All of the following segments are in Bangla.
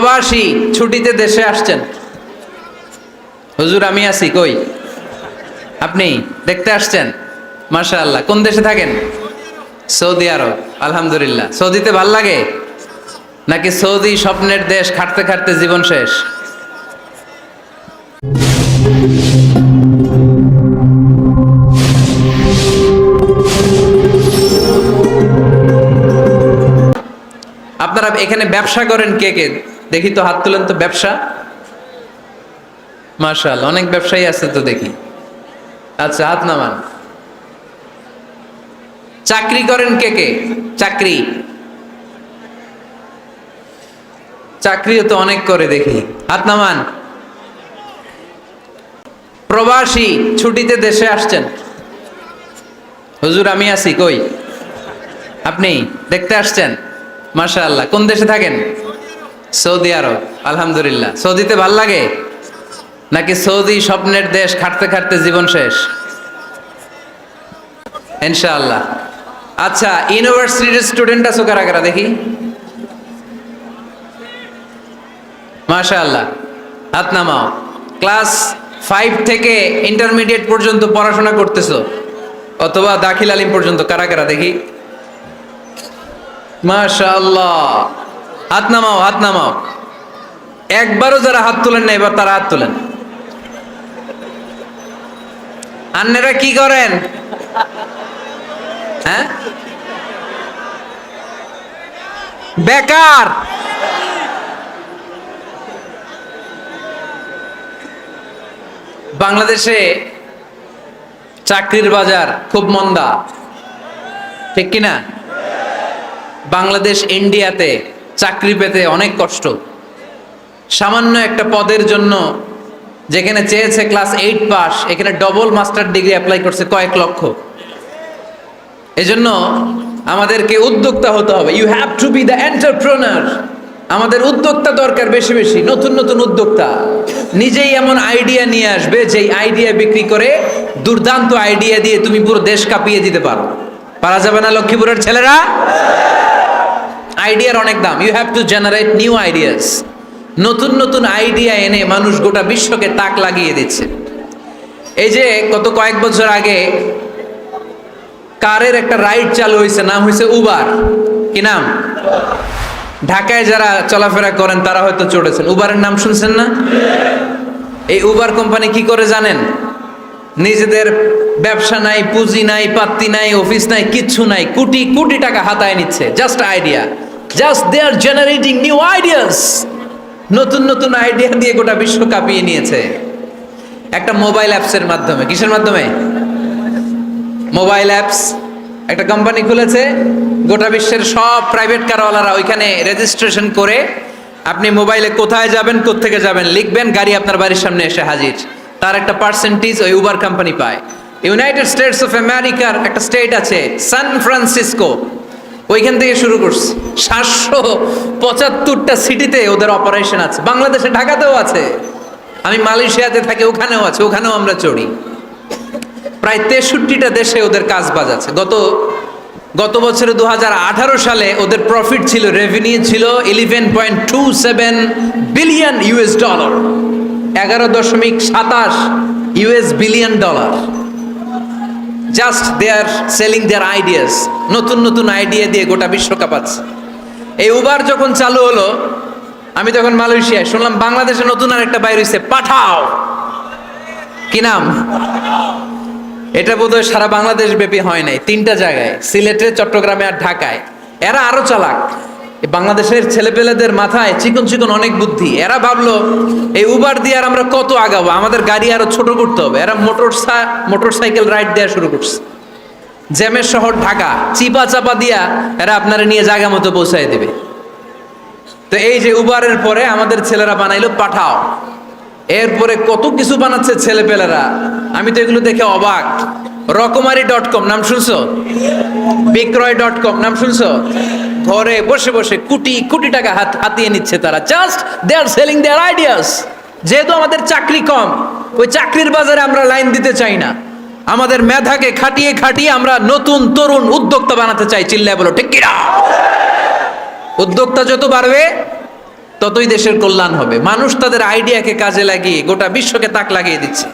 প্রবাসী ছুটিতে দেশে আসছেন। হুজুর, আমি আছি, কই? আপনি দেখতে আসছেন? মাশা আল্লাহ কোন দেশে থাকেন? সৌদি আরব, আলহামদুলিল্লাহ। সৌদিতে ভালো লাগে? নাকি সৌদি স্বপ্নের দেশ খাটতে খাটতে জীবন শেষ? আপনারা এখানে ব্যবসা করেন কে কে? দেখি তো হাত তুলেন তো ব্যবসা। মার্শাল অনেক ব্যবসায়ী আছে তো দেখি। আচ্ছা হাত নামান। চাকরি করেন কে কে? চাকরি। চাকরিও তো অনেক করে দেখি। হাত নামান। প্রবাসী, ছুটিতে দেশে আসছেন। হুজুর, আমি আছি, কই? আপনি দেখতে আসছেন। মাশা আল্লাহ কোন দেশে থাকেন? সৌদি আরব, আলহামদুলিল্লাহ। সৌদিতে ভালো লাগে? নাকি সৌদি স্বপ্নের দেশ খাটতে খাটতে জীবন শেষ? ইনশাআল্লাহ। আচ্ছা ইউনিভার্সিটির স্টুডেন্ট আছো কারা কারা দেখি? মাশা আল্লাহ হাত নামাও। ক্লাস ফাইভ থেকে ইন্টারমিডিয়েট পর্যন্ত পড়াশোনা করতেছো? অথবা দাখিল আলিম পর্যন্ত, কারা কারা দেখি? মাশাআল্লাহ। হাত নামাও হাত নামাও। একবারও যারা হাত তোলেন না, এবার তারা হাত তোলেন। আন্নেরা কি করেন? হ্যাঁ? বেকার। বাংলাদেশে চাকরির বাজার খুব মন্দা। ঠিক কিনা? বাংলাদেশ ইন্ডিয়াতে চাকরি পেতে অনেক কষ্ট। সামান্য একটা পদের জন্য যেখানে চেয়েছে ক্লাস এইট পাস, এখানে ডবল মাস্টার ডিগ্রি অ্যাপ্লাই করছে কয়েক লক্ষ। এজন্য আমাদেরকে উদ্যোক্তা হতে হবে। You have to be the entrepreneur আমাদের উদ্যোক্তা দরকার বেশি বেশি, নতুন নতুন উদ্যোক্তা। নিজেই এমন আইডিয়া নিয়ে আসবে, যেই আইডিয়া বিক্রি করে দুর্দান্ত আইডিয়া দিয়ে তুমি পুরো দেশ কাঁপিয়ে দিতে পারো। পারা যাবে না লক্ষ্মীপুরের ছেলেরা? আইডিয়ার অনেক দাম। You have to generate new ideas নতুন নতুন আইডিয়া এনে মানুষ গোটা বিশ্বকে তাক লাগিয়ে দিচ্ছে। এই যে গত কয়েক বছর আগে কারের একটা রাইড চালু হয়েছে, নাম হয়েছে উবার কি নাম? ঢাকায় যারা চলাফেরা করেন, তারা হয়তো চড়েছেন। উবারের নাম শুনছেন না? এই উবার কোম্পানি কি করে জানেন? নিজেদের ব্যবসা নাই, পুঁজি নাই, পাত্তি নাই, অফিস নাই, কিচ্ছু নাই, কোটি কোটি টাকা হাতায় নিচ্ছে। Just idea just they are generating new ideas নতুন নতুন আইডিয়া দিয়ে গোটা বিশ্ব কাঁপিয়ে নিয়েছে। একটা মোবাইল অ্যাপসের মাধ্যমে। কিসের মাধ্যমে? মোবাইল অ্যাপস একটা কোম্পানি খুলেছে। গোটা বিশ্বের সব প্রাইভেট কারওয়ালারা ওইখানে রেজিস্ট্রেশন করে আপনি মোবাইলে কোথায় যাবেন, কোত্থেকে যাবেন, লিখবেন, গাড়ি আপনার বাড়ির সামনে এসে হাজির। তার একটা পার্সেন্টেজ ওই উবার কোম্পানি পায়। ইউনাইটেড স্টেটস অফ আমেরিকার একটা স্টেট আছে সান ফ্রান্সিসকো ওইখান থেকে শুরু করছে। সাতশো পঁচাত্তরটা সিটিতে ওদের অপারেশন আছে। বাংলাদেশে, ঢাকাতেও আছে। আমি মালয়েশিয়াতে থাকি, ওখানেও আছে। ওখানেও আমরা চড়ি। প্রায় তেষট্টিটা দেশে ওদের কাজ বাজ আছে। গত গত বছরে দু হাজার আঠারো সালে ওদের প্রফিট ছিল রেভিনিউ ছিল eleven point two seven billion US dollar এগারো দশমিক সাতাশ US billion dollar just they are selling their ideas নতুন নতুন আইডিয়া দিয়ে গোটা বিশ্বকাপ আছে। এই উবার যখন চালু হলো, আমি তখন মালয়েশিয়ায় শুনলাম বাংলাদেশে নতুন আর একটা বাইর হয়েছে পাঠাও। কি নাম? এটা বোধহয় সারা বাংলাদেশ ব্যাপী হয় নাই। তিনটা জায়গায়, সিলেটে, চট্টগ্রামে আর ঢাকায়। এরা আরও চালাক। বাংলাদেশের ছেলেপেলেদের মাথায় চিকন চিকন অনেক বুদ্ধি। এরা ভাবলো, এই উবার দিয়ে আর আমরা কত আগাবো? আমাদের গাড়ি আরও ছোট করতে হবে। এরা মোটর মোটর সাইকেল রাইড দেওয়া শুরু করছে। জ্যামের শহর ঢাকা, চিপা চাপা দিয়া এরা আপনারা নিয়ে জায়গা মতো পৌঁছায় দেবে। তো এই যে উবারের পরে আমাদের ছেলেরা বানাইলো পাঠাও। এরপরে কত কিছু বানাচ্ছে ছেলেপেলেরা? আমি তো এগুলো দেখে অবাক। রকমারি ডট কম, নাম শুনছো? বিক্রয় ডট কম, নাম শুনছো? ঘরে বসে বসে কোটি কোটি টাকা হাত হাতিয়ে নিচ্ছে তারা। Just they are selling their ideas. যেহেতু আমাদের চাকরি কম, ওই চাকরির বাজারে আমরা লাইন দিতে চাই না। আমাদের মেধাকে খাটিয়ে খাটিয়ে আমরা নতুন তরুণ উদ্যোক্তা বানাতে চাই। চিল্লায় বলো, ঠিক কিনা? উদ্যোক্তা যত বাড়বে ততই দেশের কল্যাণ হবে। মানুষ তাদের আইডিয়াকে কাজে লাগিয়ে, গোটা বিশ্বকে তাক লাগিয়ে দিচ্ছে।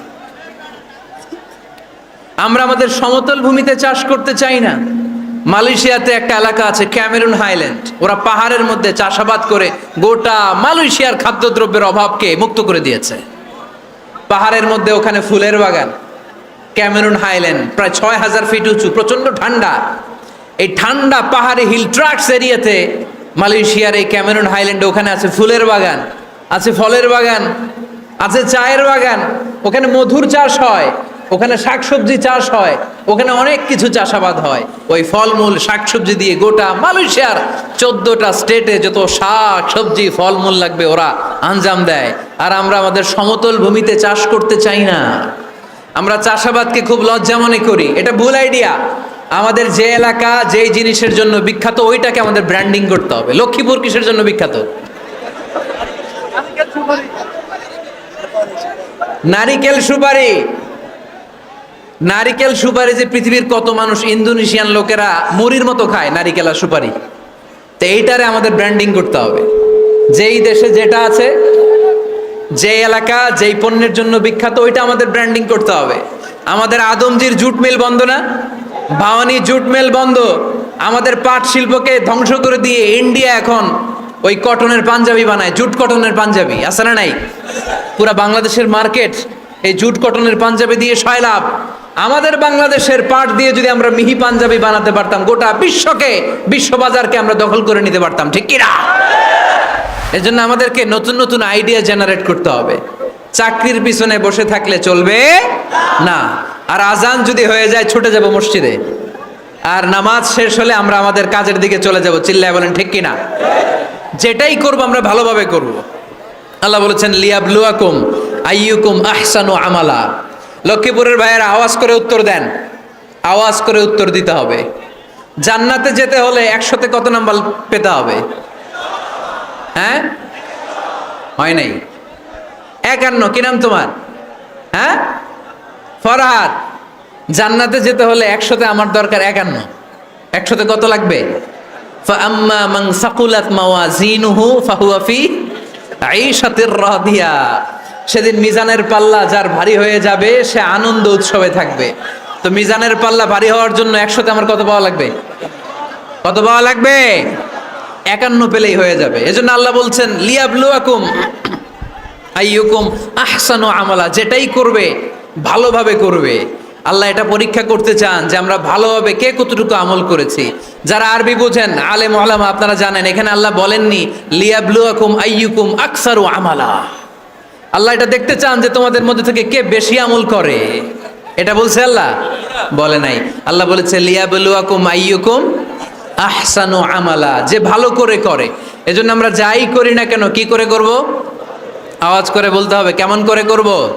আমরা আমাদের সমতল ভূমিতে চাষ করতে চাই না। মালয়েশিয়াতে একটা এলাকা আছে, ক্যামেরুন হাইল্যান্ড। ওরা পাহাড়ের মধ্যে চাষাবাদ করে গোটা মালয়েশিয়ার খাদ্যদ্রব্যের অভাবকে মুক্ত করে দিয়েছে। পাহাড়ের মধ্যে ওখানে ফুলের বাগান, ক্যামেরুন হাইল্যান্ড, প্রায় ছয় হাজার ফিট উঁচু প্রচণ্ড ঠান্ডা। এই ঠান্ডা পাহাড়ি হিল ট্রাক্স এরিয়াতে মালয়েশিয়ার এই ক্যামেরুন হাইল্যান্ডে ওখানে আছে ফুলের বাগান, আছে ফলের বাগান, আছে চায়ের বাগান, ওখানে মধুর চাষ হয়, ওখানে শাকসবজি চাষ হয়, ওখানে অনেক কিছু চাষাবাদ হয়। ওই ফলমূল, শাকসবজি দিয়ে গোটা মালয়েশিয়ার চোদ্দটা স্টেটে যত শাক সবজি ফলমূল লাগবে ওরা আঞ্জাম দেয়। আর আমরা আমাদের সমতল ভূমিতে চাষ করতে চাই না। আমরা চাষাবাদকে খুব লজ্জা মনে করি। এটা ভুল আইডিয়া। আমাদের যে এলাকা, যেই জিনিসের জন্য বিখ্যাত, ওইটাকে আমাদের ব্র্যান্ডিং করতে হবে। লক্ষ্মীপুর কিসের জন্য বিখ্যাত? নারিকেল সুপারি। নারিকেল সুপারি যে পৃথিবীর কত মানুষ ইন্দোনেশিয়ান লোকেরা মুড়ির মতো খায়, নারিকেল আর সুপারি। তো এইটারে আমাদের ব্র্যান্ডিং করতে হবে। যেই দেশে যেটা আছে যে এলাকা, যেই পণ্যের জন্য বিখ্যাত, ওইটা আমাদের ব্র্যান্ডিং করতে হবে। আমাদের আদমজির জুট মিল বন্ধ না? ভাওয়ানি জুট মিল বন্ধ। আমাদের পাট শিল্পকে ধ্বংস করে দিয়ে ইন্ডিয়া এখন ওই কটনের পাঞ্জাবি বানায়, জুট কটনের পাঞ্জাবি, আছে না নাই? পুরা বাংলাদেশের মার্কেট এই জুট কটনের পাঞ্জাবি দিয়ে সয়লাভ আমাদের বাংলাদেশের পাট দিয়ে যদি আমরা মিহি পাঞ্জাবি বানাতে পারতাম, গোটা বিশ্বকে, বিশ্ববাজারকে আমরা দখল করে নিতে পারতাম, ঠিক কিনা? এজন্য আমাদেরকে নতুন নতুন আইডিয়া জেনারেট করতে হবে। চাকরির পিছনে বসে থাকলে চলবে না। আর আজান যদি হয়ে যায়, ছুটে যাব মসজিদে। আর নামাজ শেষ হলে আমরা আমাদের কাজের দিকে চলে যাব। চিল্লায় বলেন, ঠিক কিনা? যেটাই করব, আমরা ভালোভাবে করব। আল্লাহ বলেছেন, লিয়াবলুয়াকুম আইয়ুকুম আহসানু আমালা। লক্ষ্মীপুরের ভাইয়েরা আওয়াজ করে উত্তর দেন। আওয়াজ করে উত্তর দিতে হবে। জান্নাতে যেতে হলে একশোতে কত নাম্বার পেতে হবে? হ্যাঁ? হয় নাই। একান্ন, কি নাম তোমার? হ্যাঁ? ফরহাদ, জান্নাতে যেতে হলে একশোতে আমার দরকার একান্ন। একশোতে কত লাগবে? সেদিন মিজানের পাল্লা যার ভারী হয়ে যাবে, সে আনন্দ উৎসবে থাকবে। তো মিজানের পাল্লা ভারী হওয়ার জন্য একশোতে আমার কত পাওয়া লাগবে? কত পাওয়া লাগবে? একান্ন পেলেই হয়ে যাবে। এজন্য আল্লাহ বলছেন লিয়াবলু আকুম আইয়ুকুম আহসানু আমলা, যেটাই করবে ভালোভাবে করবে। আল্লাহ এটা পরীক্ষা করতে চান যে আমরা ভালোভাবে কে কতটুকু আমল করেছি। যারা আরবি বোঝেন, আলেম আলামা আপনারা জানেন, এখানে আল্লাহ বলেননি, লিয়াবলুয়াকুম আইয়ুকুম আকসারু আমালা। আল্লাহ এটা দেখতে চান যে তোমাদের মধ্যে থেকে কে বেশি আমল করে। এটা বলছে আল্লাহ? বলে নাই। আল্লাহ বলেছে, লিয়াবলুয়াকুম আইয়ুকুম আহসানু আমালা। যে ভালো করে করে। এজন্য আমরা যাই করি না কেন, কি করে করব? আওয়াজ করে বলতে হবে, কেমন করে করব?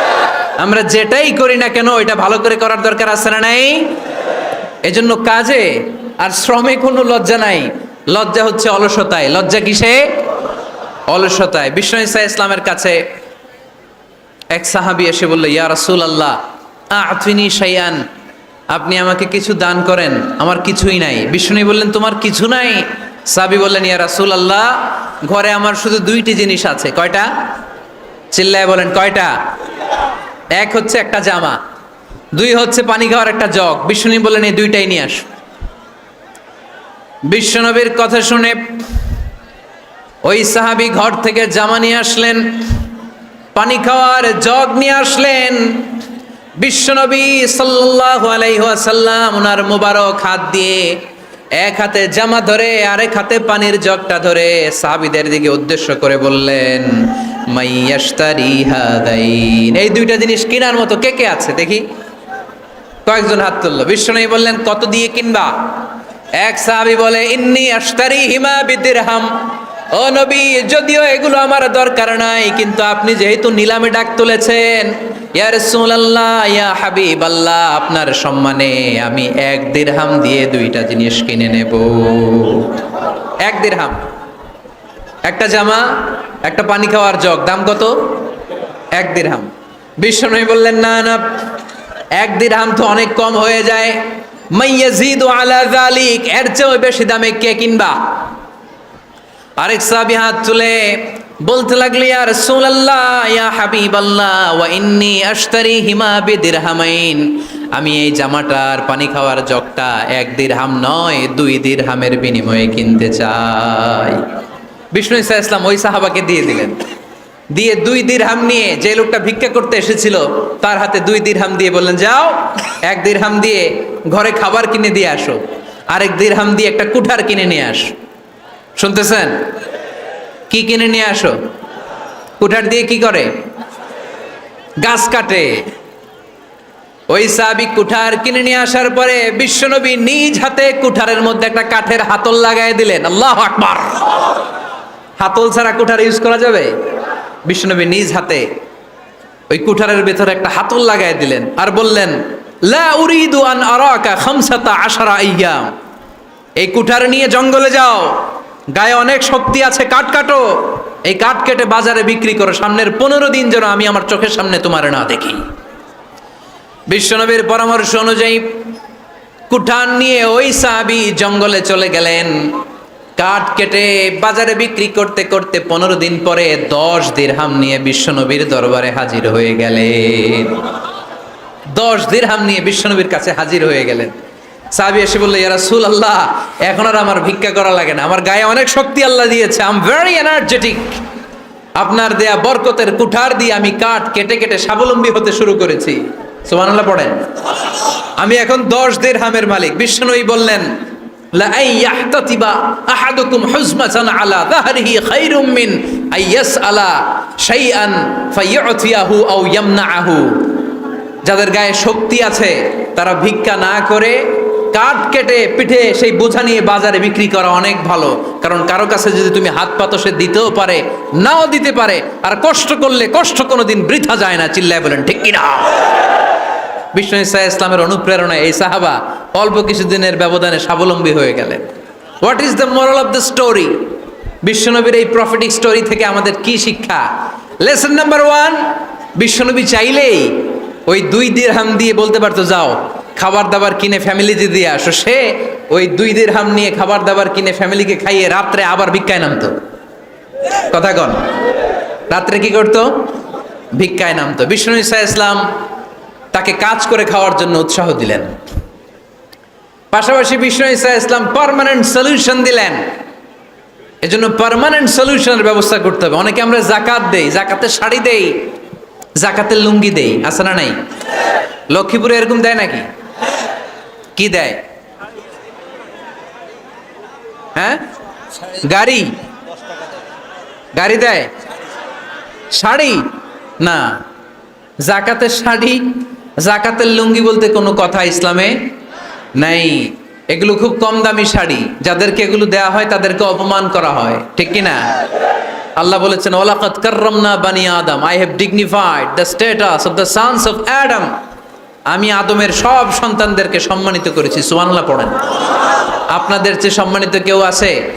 আমরা যেটাই করি না কেন, এটা ভালো করে করার দরকার আছে না নাই? এজন্য কাজে আর শ্রমে কোনো লজ্জা নাই। লজ্জা হচ্ছে অলসতায়। লজ্জা কিসে? অলসতায়। বিষ্ণু ইসা ইসলামের কাছে এক সাহাবি এসে বলল, ইয়া রাসুল আল্লাহ আতফিনি শাইয়ান আপনি আমাকে কিছু দান করেন, আমার কিছুই নাই। বিষ্ণু বললেন, তোমার কিছু নাই? সাবি বললেন, ইয়া রাসূল আল্লাহ ঘরে আমার শুধু দুইটি জিনিস আছে। কয়টা? চিল্লায় বলেন, কয়টা? এক হচ্ছে একটা জামা, দুই হচ্ছে পানি খাওয়ার একটা জগ। বিষ্ণু বললেন, এই দুইটাই নিয়ে আস। বিশ্বনবীর কথা শুনে ওই সাহাবি ঘর থেকে জামা নিয়ে আসলেন, পানি খাওয়ার জগ নিয়ে আসলেন। বিশ্বনবী সাল্লাল্লাহু আলাইহি ওয়াসাল্লাম ওনার মোবারক হাত দিয়ে এক হাতে জামা ধরে, আরেক হাতে পানির জগটা ধরে সাহাবিদের দিকে উদ্দেশ্য করে বললেন এই দুইটা জিনিস কেনার মতো কে কে আছে? দেখি। কয়েকজন হাত তুললো। বিশ্বনবী বললেন, কত দিয়ে কিনবা? এক সাহাবী বলে, ইন্নি আশতারি হিমা বিদিরহাম। ও নবী, যদিও এগুলো আমার দরকার নাই, কিন্তু আপনি যেহেতু নিলামে ডাক তুলেছেন, ইয়া রাসূলুল্লাহ, ইয়া হাবিবাল্লাহ, আপনার সম্মানে আমি এক দিরহাম দিয়ে দুইটা জিনিস কিনে নেব। এক দিরহাম। একটা জামা, একটা পানি খাওয়ার জগ, দাম কত? এক দিরহাম। বিশ্বনবী বললেন, না না, এক দিরহাম তো অনেক কম হয়ে যায়। মাইয়াজিদু আলা যালিক, এর চেয়েও বেশি দামে কে কিনবা? আরেক সাহাবী হাত তুলে বলতে লাগলি, ইয়া রাসূলুল্লাহ, ইয়া হাবিবাল্লাহ, ওয়া ইন্নী আশতারি হিমা বিদিরহামাইন। আমি এই জামাটার পানি খাওয়ার জগটা এক দিরহাম নয়, দুই দিরহামের বিনিময়ে কিনতে চাই। বিষ্ণু ইসা ইসলাম ওই সাহাবাকে দিয়ে দিলেন। দিয়ে দুই দিরহাম নিয়ে যে লোকটা ভিক্ষা করতে এসেছিল, তার হাতে দুই দিরহাম দিয়ে বললেন, যাও, এক দিরহাম দিয়ে ঘরে খাবার কিনে দিয়ে আসো, আরেক দিরহাম দিয়ে একটা কুঠার কিনে নিয়ে আসো। শুনতেছেন? কি কিনে নিয়ে আসো? কুঠার দিয়ে কি করে? গাছ কাটে। ওই সাবিক কুঠার কিনে নিয়ে আসার পরে বিশ্বনবী নিজ হাতে কুঠারের মধ্যে একটা কাঠের হাতল লাগাই দিলেন। আল্লাহ আকবার! হাতল ছাড়া কুঠার ইউজ করা যাবে? বিশ্বনবী নিজ হাতে ওই কুঠারের ভেতরে একটা হাতল লাগাই দিলেন আর বললেন, লা আন আশারা এই কুঠার নিয়ে জঙ্গলে যাও, গায়ে অনেক শক্তি আছে কাঠ কাটো। এই কাঠ কেটে বাজারে বিক্রি করো, সামনের পনেরো দিন যেন আমি আমার চোখের সামনে তোমার না দেখি। বিশ্বনবীর পরামর্শ অনুযায়ী কুঠান নিয়ে ওই সাহাবি জঙ্গলে চলে গেলেন। কাঠ কেটে বাজারে বিক্রি করতে করতে পনেরো দিন পরে দশ দিরহাম নিয়ে বিশ্বনবীর দরবারে হাজির হয়ে গেলেন। দশ দিরহাম নিয়ে বিশ্বনবীর কাছে হাজির হয়ে গেলেন। সাহাবি এসে বলল, ইয়া রাসূল আল্লাহ এখন আর আমার ভিক্ষা করা লাগে না। আমার গায়ে অনেক শক্তি আল্লাহ দিয়েছে। আম ভেরি এনার্জেটিক আপনার দেয়া বরকতের কুঠার দিয়ে আমি কাঠ কেটে কেটে স্বাবলম্বী হতে শুরু করেছি। সুবহানাল্লাহ পড়েন। আমি এখন দশ দের হামের মালিক। বিষ্ণুই বললেন যাদের গায়ে শক্তি আছে, তারা ভিক্ষা না করে কাঠ কেটে পিঠে সেই বোঝা নিয়ে বাজারে বিক্রি করা অনেক ভালো। কারণ কারও কাছে যদি তুমি হাত পাতো সে দিতেও পারে, নাও দিতে পারে, আর কষ্ট করলে কষ্ট কোনোদিন বৃথা যায় না, চিল্লায় বলেন, ঠিক কিনা? বিষ্ণু ইসা ইসলামের অনুপ্রেরণায় এই সাহাবা অল্প কিছুদিনের ব্যবধানে স্বাবলম্বী হয়ে গেলেন। What is the moral of the story বিশ্বনবীর এই প্রফিটিক স্টোরি থেকে আমাদের কি শিক্ষা? লেসন নাম্বার ওয়ান বিশ্বনবী চাইলেই ওই দুই দিরহাম দিয়ে বলতে পারতো, যাও, খাবার দাবার কিনে ফ্যামিলিতে দিয়ে আসো। সে ওই দুই দিরহাম নিয়ে খাবার দাবার কিনে ফ্যামিলিকে খাইয়ে রাত্রে আবার ভিক্ষায় নামতো। কথা কন। রাত্রে কি করতো? ভিক্ষায় নামতো। বিষ্ণু ইসা ইসলাম তাকে কাজ করে খাওয়ার জন্য উৎসাহ দিলেন। পাশাপাশি বিষ্ণু ইসা ইসলাম পার্মানেন্ট সলিউশন দিলেন। এজন্য পার্মানেন্ট সলিউশনের ব্যবস্থা করতে হবে। অনেকে আমরা জাকাত দেই, জাকাতে শাড়ি দেই জাকাতের লুঙ্গি দেই, আছে না নাই? লক্ষ্মীপুরে এরকম দেয় নাকি? কি দেয়? হ্যাঁ? গাড়ি? গাড়ি দেয়? শাড়ি? না। জাকাতের শাড়ি জাকাতের লুঙ্গি বলতে কোনো কথা ইসলামে নাই। এগুলো খুব কম দামি শাড়ি। যাদেরকে এগুলো দেয়া হয়, তাদেরকে অপমান করা হয়। ঠিক কি না? আল্লাহ বলেছেন ওলাকাত কাররামনা বানি আদম। I have dignified the status of the sons of Adam আমি আদমের সব সন্তানদেরকে সম্মানিত করেছি। সুবহানাল্লাহ পড়েন। আপনাদের চেয়ে সম্মানিত কেউ আছে?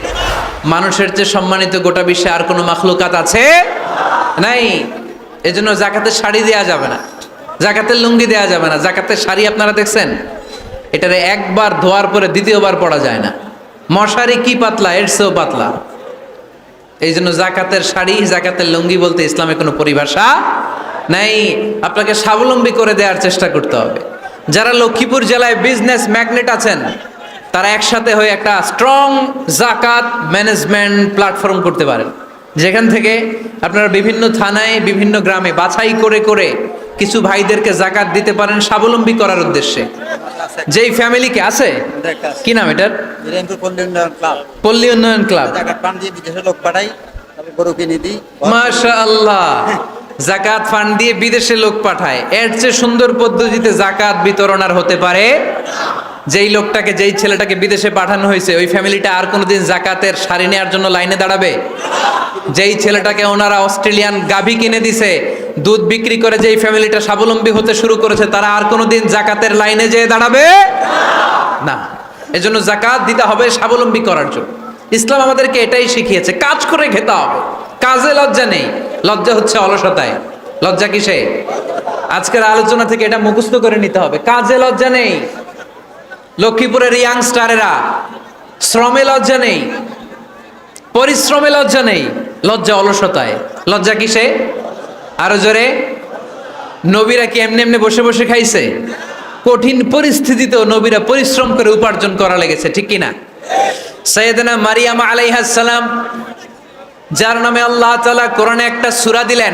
মানুষের চেয়ে সম্মানিত গোটা বিশ্বে আর কোনো মাখলুকাত আছে? নাই। এজন্য জাকাতের শাড়ি দেয়া যাবে না। জাকাতের লুঙ্গি দেয়া যাবে না। জাকাতের শাড়ি আপনারা দেখছেন? এটারে একবার ধোয়ার পরে দ্বিতীয়বার পড়া যায় না। মশারি কি পাতলা, এর চেয়েও পাতলা। এই জন্য জাকাতের শাড়ি, জাকাতের লুঙ্গি বলতে ইসলামে কোনো পরিভাষা নাই। আপনাকে স্বাবলম্বী করে দেওয়ার চেষ্টা করতে হবে। যারা লক্ষ্মীপুর জেলায় বিজনেস ম্যাগনেট আছেন, তারা একসাথে হয়ে একটা স্ট্রং জাকাত ম্যানেজমেন্ট প্ল্যাটফর্ম করতে পারেন। যেখান থেকে আপনারা বিভিন্ন থানায়, বিভিন্ন গ্রামে বাছাই করে করে কিছু ভাইদেরকে জাকাত দিতে পারেন স্বাবলম্বী করার উদ্দেশ্যে। যেই ফ্যামিলিকে আছে? কি নাম এটার? পল্লী উন্নয়ন ক্লাব। পল্লী উন্নয়ন ক্লাব। জায়গা পান দিয়ে লোক পাঠাই তারপর গরু কিনে দিই। মাশা আল্লাহ জাকাত ফান্ড দিয়ে বিদেশে লোক পাঠায়। এর চেয়ে সুন্দর পদ্ধতিতে জাকাত বিতরণ আর হতে পারে যেই লোকটাকে, যেই ছেলেটাকে বিদেশে পাঠানো হয়েছে, ওই ফ্যামিলিটা আর কোনোদিন জাকাতের শাড়ি নেওয়ার জন্য লাইনে দাঁড়াবে? যেই ছেলেটাকে ওনারা অস্ট্রেলিয়ান গাভী কিনে দিছে, দুধ বিক্রি করে যেই ফ্যামিলিটা স্বাবলম্বী হতে শুরু করেছে, তারা আর কোনোদিন জাকাতের লাইনে যেয়ে দাঁড়াবে? না। এজন্য জাকাত দিতে হবে স্বাবলম্বী করার জন্য। ইসলাম আমাদেরকে এটাই শিখিয়েছে, কাজ করে খেতে হবে। কাজে লজ্জা নেই। লজ্জা হচ্ছে অলসতায়। লজ্জা কিসে? আজকের আলোচনা থেকে এটা মুখস্থ করে নিতে হবে। কাজে লজ্জা নেই। লক্ষ্মীপুরের ইয়াংস্টারেরা শ্রমে লজ্জা নেই, পরিশ্রমে লজ্জা নেই, লজ্জা অলসতায়। লজ্জা কিসে? আরও জোরে, নবীরা কি এমনি এমনি বসে বসে খাইছে? কঠিন পরিস্থিতিতেও নবীরা পরিশ্রম করে উপার্জন করা লেগেছে, ঠিক কিনা? সৈয়দনা মারিয়াম আলাইহাস সালাম, যার নামে আল্লাহ তাআলা কোরআনে একটা সুরা দিলেন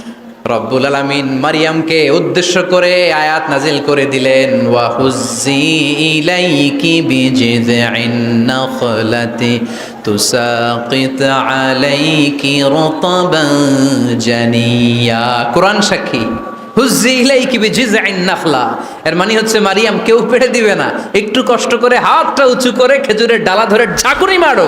রব্বুল আলামিন মারিয়ামকে উদ্দেশ্য করে আয়াত নাজিল করে দিলেন ওয়া হুজ্জি ইলাইকি বিজিযিন নাখলাতি তুসাকিত আলাইকি রতাবান জানিয়া। কোরআন সাক্ষী, হুজ্জি ইলাইকি বিজিযিন নাখলা। এর মানে হচ্ছে মারিয়াম কেউ পেড়ে দিবে না। একটু কষ্ট করে হাতটা উঁচু করে খেজুরের ডালা ধরে ঝাঁকুনি মারো।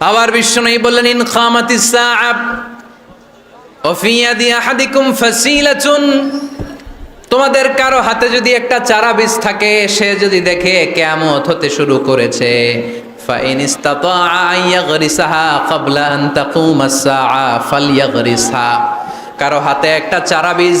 আবার বিশ্ব নেই বললেন ইন খামাতিস সাআব وفي يد أحدكم فسيلة তোমাদের কারো হাতে যদি একটা চারা বীজ থাকে সে যদি দেখে কেয়ামত হতে শুরু করেছে فإن استطاع أن يغرسها قبل أن تقوم الساعة فليغرسها কারো হাতে একটা চারা বীজ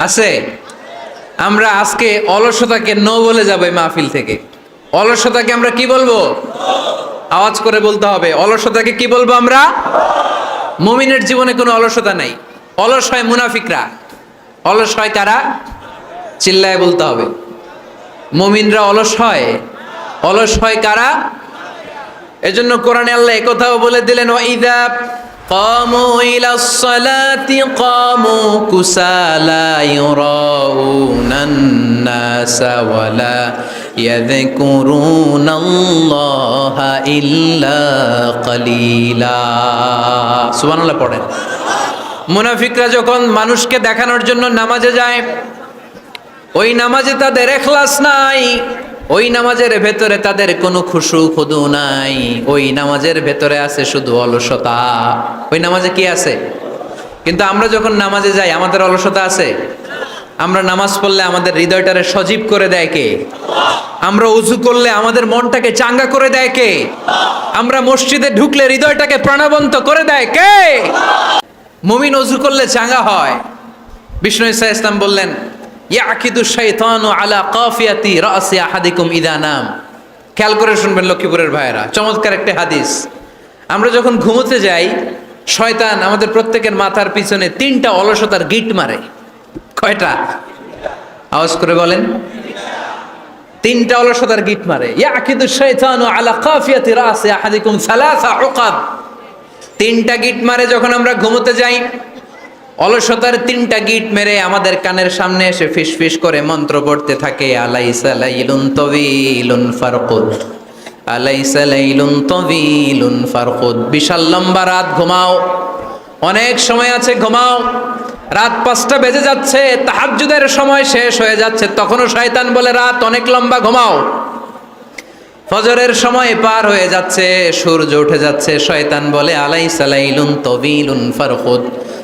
আছে? আমরা আজকে অলসতাকে নো বলে যাব মাহফিল থেকে। অলসতাকে আমরা কি বলব? আওয়াজ করে বলতে হবে। অলসতাকে কি বলব আমরা? মুমিনের জীবনে কোনো অলসতা নাই। অলস হয় মুনাফিকরা। অলস হয় কারা চিল্লায় বলতে হবে। মুমিনরা অলস হয়। অলস হয় কারা? এজন্য কোরআনে আল্লাহ একথাও বলে দিলেন ওয়াইদা قاموا إلى الصلاة قاموا كسالى يراءون الناس ولا يذكرون الله إلا قليلا سبحان الله পড়েন মুনাফিকরা যখন মানুষকে দেখানোর জন্য নামাজে যায় ওই নামাজে তাদের এখলাস নাই ওই নামাজের ভেতরে তাদের কোনো খুশু খুদু নাই। ওই নামাজের ভেতরে আছে শুধু অলসতা। ওই নামাজে কি আছে? কিন্তু আমরা যখন নামাজে যাই, আমাদের অলসতা আছে? আমরা নামাজ পড়লে আমাদের হৃদয়টারে সজীব করে দেয় কে? আমরা উজু করলে আমাদের মনটাকে চাঙ্গা করে দেয় কে? আমরা মসজিদে ঢুকলে হৃদয়টাকে প্রাণবন্ত করে দেয় কে? মুমিন অজু করলে চাঙ্গা হয়। বিষ্ণু ইসা ইসলাম বললেন ইয়াকিদু শাইতানু আলা কাফিয়াতি রাসি আহাদিকুম ইদা নাম। খেয়াল করে শুনবেন, লক্ষ্মীপুরের ভাইয়েরা। চমৎকার একটা হাদিস। আমরা যখন ঘুমোতে যাই, শয়তান আমাদের প্রত্যেকের মাথার পিছনে তিনটা অলসতার গিট মারে। কয়টা? আওয়াজ করে বলেন। তিনটা অলসতার গিট মারে। ইয়াকিদু শাইতানু আলা কাফিয়াতি রাসি আহাদিকুম সালাসা উকাব। তিনটা গিট মারে যখন আমরা ঘুমোতে যাই অলসতার তিনটা গিট মেরে আমাদের কানের সামনে এসে ফিস ফিস করে মন্ত্র পড়তে থাকে, আলাইসা লাইলুন তবিলুন ফারকুদ, আলাইসা লাইলুন তবিলুন ফারকুদ। বিশাল লম্বা রাত, ঘুমাও। অনেক সময় আছে, ঘুমাও। রাত পাঁচটা বেজে যাচ্ছে, তাহাজ্জুদের সময় শেষ হয়ে যাচ্ছে। তখনও শয়তান বলে, রাত অনেক লম্বা, ঘুমাও। ফজরের সময় পার হয়ে যাচ্ছে, সূর্য উঠে যাচ্ছে। শয়তান বলে আলাই সালাইলুন তবিলুন ফারহুদ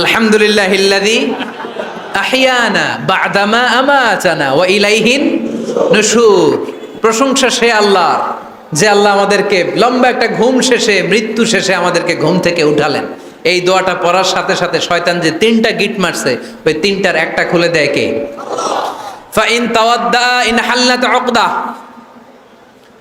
আলহামদুলিল্লাহ ইল্লাযী আহিয়ানা বাদামা আমাতানা ওয়া ইলাইহিন নুশুর। প্রশংসা সে আল্লাহ, যে আল্লাহ আমাদেরকে লম্বা একটা ঘুম শেষে, মৃত্যু শেষে আমাদেরকে ঘুম থেকে উঠালেন। এই দোয়াটা পড়ার সাথে সাথে শয়তান যে তিনটা গিট মারছে, ওই তিনটার একটা খুলে দেয় কে? ফাইন তাওয়াদ্দা ইন হাল্লাত উকদা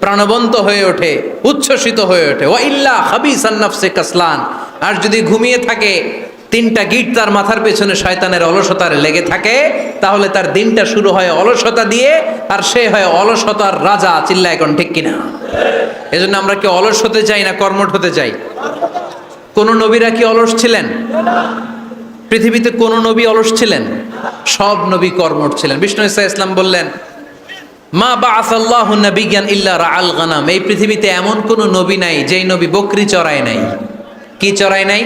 প্রাণবন্ত হয়ে ওঠে, উচ্ছ্বসিত হয়ে ওঠে। ও ইল্লা হাবিস আন্নাফসে কাসলান। আর যদি ঘুমিয়ে থাকে, তিনটা গিট তার মাথার পেছনে শয়তানের অলসতার লেগে থাকে, তাহলে তার দিনটা শুরু হয় অলসতা দিয়ে, আর সে হয় অলসতার রাজা চিল্লা এখন ঠিক কিনা? এজন্য আমরা কি অলস হতে চাই না কর্মঠ হতে চাই? কোন নবীরা কি অলস ছিলেন? পৃথিবীতে কোন নবী অলস ছিলেন? সব নবী কর্মঠ ছিলেন। বিষ্ণু ইসা ইসলাম বললেন মা বা আসাল্লাহ নবিজ্ঞান ইল্লা রাআল গানাম। এই পৃথিবীতে এমন কোন নবী নাই, যেই নবী বকরি চড়ায় নাই। কি চড়ায় নাই?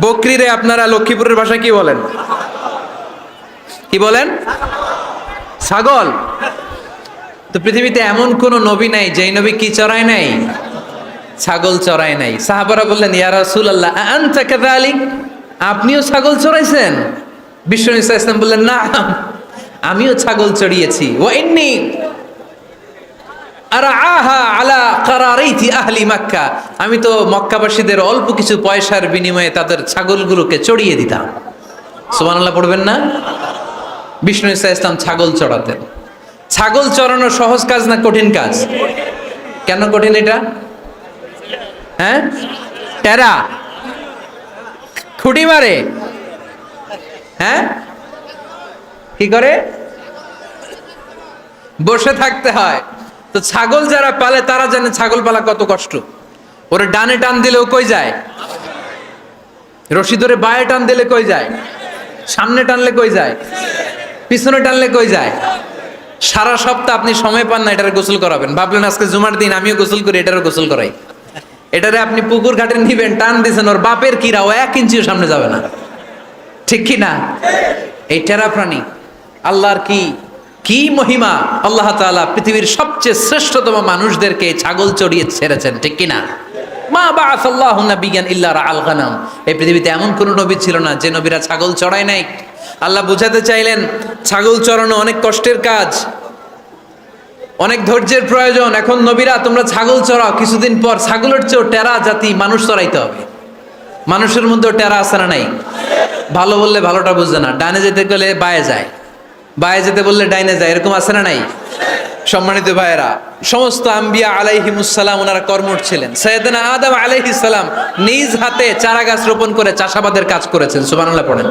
বকরিরে আপনারা লক্ষ্মীপুরের ভাষায় কি বলেন? কি বলেন? ছাগল। তো পৃথিবীতে এমন কোন নবী নাই, যেই নবী কি চড়ায় নাই? ছাগল চড়ায় নাই। সাহাবারা বললেন, ইয়া আনতা কাযালিক? আপনিও ছাগল চড়াইছেন? বিষ্ণু ইসা ইসলাম বললেন না আমিও ছাগল চড়িয়েছি। আহলি মক্কা। আমি তো মক্কাবাসীদের অল্প কিছু পয়সার বিনিময়ে তাদের ছাগলগুলোকে চড়িয়ে দিতাম। সুবহানাল্লাহ পড়বেন না? বিষ্ণু ইসা ইসলাম ছাগল চড়াতেন। ছাগল চড়ানো সহজ কাজ না কঠিন কাজ? কেন কঠিন এটা? হ্যাঁ? টেরা। খুঁটি মারে। হ্যাঁ? কি করে? বসে থাকতে হয়। তো ছাগল যারা পালে, তারা জানে ছাগল পালা কত কষ্ট। ওরে ডানে টান দিলেও কই যায়? রশি ধরে বায়ে টান দিলে কই যায়? সামনে টানলে কই যায়? পিছনে টানলে কই যায়? সারা সপ্তাহ আপনি সময় পান না এটার গোসল করাবেন। ভাবলেন আজকে জুমার দিন, আমিও গোসল করি, এটারও গোসল করাই। এটারে আপনি পুকুর ঘাটে নিবেন, টান দিছেন, ওর বাপের কিরা ও এক ইঞ্চিও সামনে যাবে না। ঠিক কি না? এই টেরা প্রাণী আল্লাহর কি? কি মহিমা? আল্লাহ তাআলা পৃথিবীর সবচেয়ে শ্রেষ্ঠতম মানুষদেরকে ছাগল চড়িয়ে ছেড়েছেন, ঠিক কি না মা বাআসাল্লাহু নাবিয়ান ইল্লা রাআল গানাম। এই পৃথিবীতে এমন কোন নবী ছিল না যে নবীরা ছাগল চড়ায় নাই। আল্লাহ বুঝাতে চাইলেন, ছাগল চড়ানো অনেক কষ্টের কাজ, অনেক ধৈর্যের প্রয়োজন। এখন নবীরা, তোমরা ছাগল চড়াও, কিছুদিন পর ছাগলের চেয়েও টেরা জাতি মানুষ চড়াইতে হবে। মানুষের মধ্যেও টেরা না নাই? ভালো বললে ভালোটা বুঝবে না। ডানে যেতে গেলে বায়ে যায়। বায়ে যেতে বললে ডাইনে যায়, এরকম আছে না নাই? সম্মানিত ভাইয়েরা, সমস্ত আম্বিয়া আলাইহিমুসালাম ওনারা কর্মঠ ছিলেন। সৈয়দনা আদম আলাইহিস সালাম নিজ হাতে চারা গাছ রোপণ করে চাষাবাদের কাজ করেছেন, সুবহানাল্লাহ পড়েন।